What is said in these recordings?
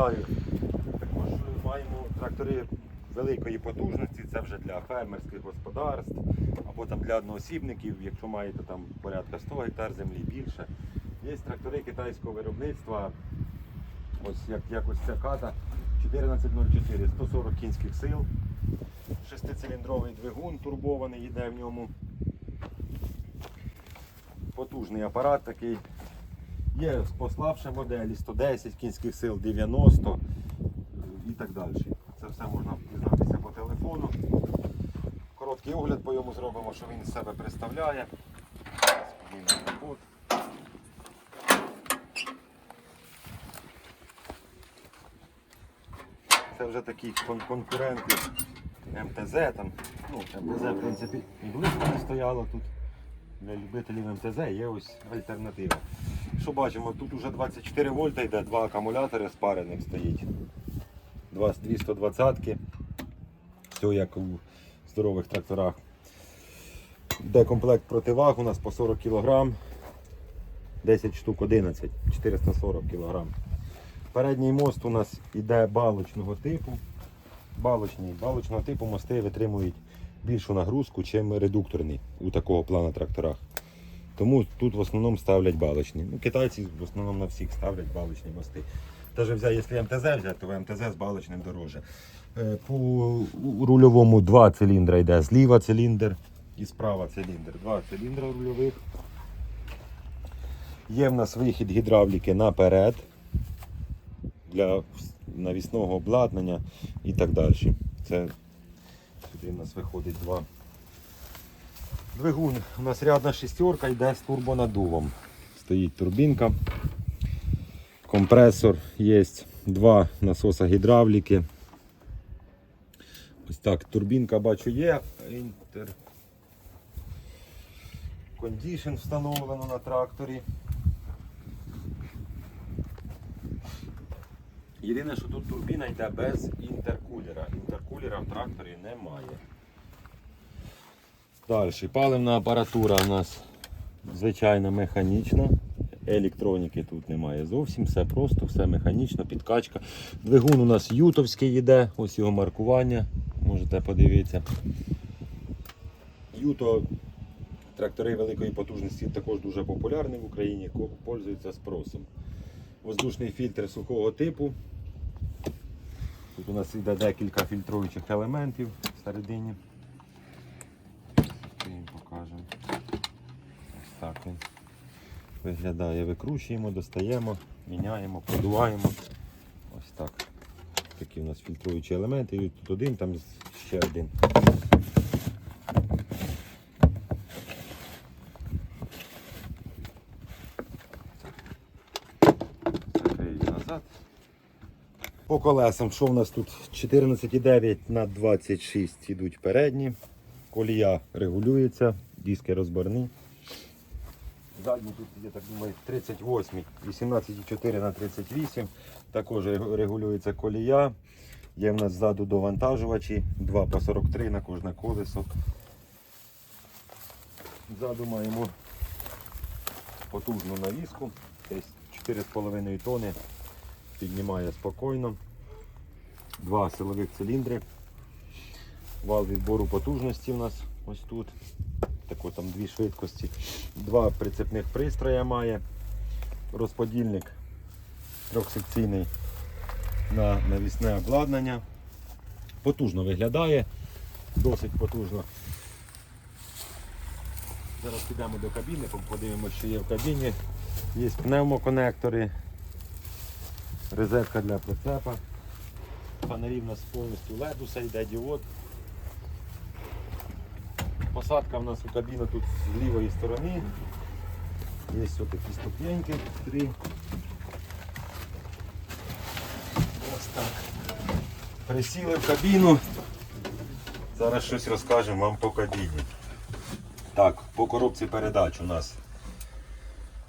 Вітаю. Також маємо трактори великої потужності, це вже для фермерських господарств або там для одноосібників, якщо маєте там порядка 100 гектар землі більше. Є трактори китайського виробництва, ось як, ось ця ката 1404, 140 кінських сил, шестициліндровий двигун турбований йде в ньому. Потужний апарат такий. Є послабші моделі 110 кінських сил, 90 і так далі. Це все можна дізнатися по телефону. Короткий огляд по йому зробимо, що він себе представляє. Це вже такі кон- конкуренти МТЗ. Там, ну, МТЗ, в принципі, і близько не стояло тут. Для любителів МТЗ є ось альтернатива. Що бачимо, тут уже 24 вольта йде, два акумулятори спарених стоїть. Два 220-ки. Все як у здорових тракторах. Йде комплект противаг у нас по 40 кг. 10 штук 11, 440 кг. Передній мост у нас йде балочного типу. Балочний, балочного типу мости витримують більшу нагрузку, ніж редукторний у такого плану тракторах. Тому тут в основному ставлять балочні. Ну, китайці в основному на всіх ставлять балочні мости. Даже взяти, якщо МТЗ взяти, то МТЗ з балочним дороже. Е, По рульовому два циліндра йде. Зліва циліндр і справа циліндр. Два циліндра рульових. Є в нас вихід гідравліки наперед для навісного обладнання і так далі. Це сюди в нас виходить два. Двигун у нас рядна шістерка йде з турбонадувом. Стоїть турбінка. Компресор є, два насоса гідравліки. Ось так, турбінка бачу є. Інтер. Кондішн встановлено на тракторі. Єдине, що тут турбіна йде без інтеркулера. Інтеркулера в тракторі немає. Далі. Паливна апаратура у нас звичайно механічна. Електроніки тут немає зовсім, все просто, все механічно, підкачка. Двигун у нас ютовський йде, ось його маркування, можете подивитися. Юто трактори великої потужності також дуже популярні в Україні, пользуються спросом. Воздушний фільтр сухого типу. Тут у нас йде декілька фільтруючих елементів всередині. Ми їм покажемо. Ось так він виглядає. Викручуємо, достаємо, міняємо, продуваємо. Ось так. Такі у нас фільтруючі елементи. І тут один, там ще один. Назад. По колесам, що в нас тут 14,9 на 26 ідуть передні. Колія регулюється, диски розборні. Задні тут, я так думаю, 38, 18,4 на 38. Також регулюється колія. Є в нас ззаду довантажувачі, 2 по 43 на кожне колесо. Ззаду маємо потужну навіску, десь 4,5 тони. Піднімає спокійно. Два силових циліндри. Вал відбору потужності у нас ось тут. Тако там дві швидкості. Два прицепних пристрої має. Розподільник трьохсекційний на навісне обладнання. Потужно виглядає, досить потужно. Зараз підемо до кабіни, подивимося, що є в кабіні. Є пневмоконектори, розетка для прицепа. Фонарі в нас повністю LED усе йде діод. Посадка в нас у кабіну тут з лівої сторони. Є ось такі ступеньки, три. Ось так. Присіли в кабіну. Зараз щось розкажемо вам по кабіні. Так, по коробці передач у нас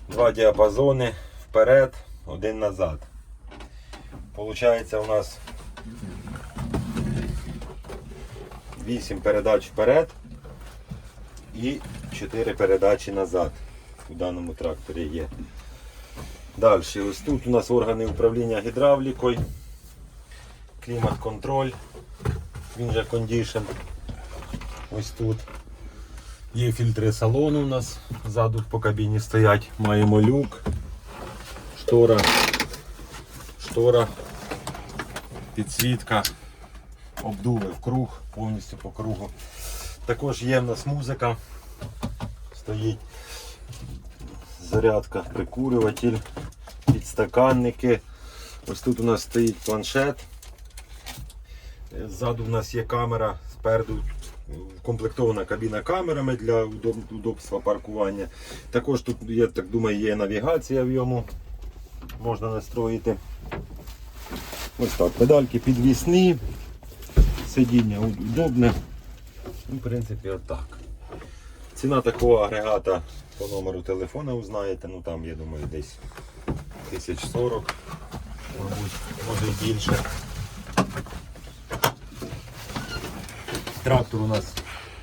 два діапазони вперед, один назад. Получається у нас 8 передач вперед і 4 передачі назад. У даному тракторі є. Далі, ось тут у нас органи управління гідравлікою. клімат-контроль. Він же кондішн. Ось тут. Є фільтри салону у нас ззаду по кабіні стоять. Маємо люк, штора, штора, підсвітка, обдуви в круг, повністю по кругу. Також є в нас музика. Стоїть зарядка, прикурюватель, підстаканники. Ось тут у нас стоїть планшет. Ззаду в нас є камера, спереду комплектована кабіна камерами для удобства паркування. Також тут, я так думаю, є навігація в йому. Можна настроїти. Ось так, педальки підвісні, сидіння удобне. Ну, в принципі, отак. Ціна такого агрегата по номеру телефона узнаєте, ну там, я думаю, десь 1040, мабуть, може і більше. Трактор у нас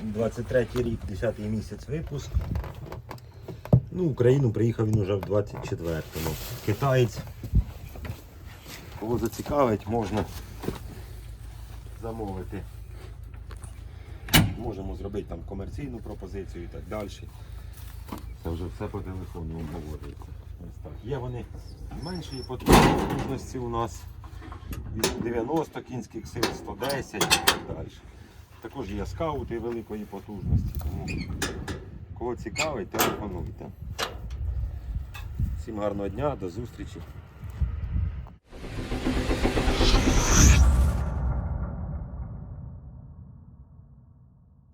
23 рік, 10 місяць випуск. Ну, Україну приїхав він уже в 24-му. Китаєць. Кого зацікавить, можна замовити. Можемо зробити там комерційну пропозицію і так далі. Це вже все по телефону обговорюється. Є вони меншої потужності у нас. Від 90 кінських сил, 110 і так далі. Також є скаути великої потужності. Тому кого цікавить, телефонуйте. Всім гарного дня, до зустрічі.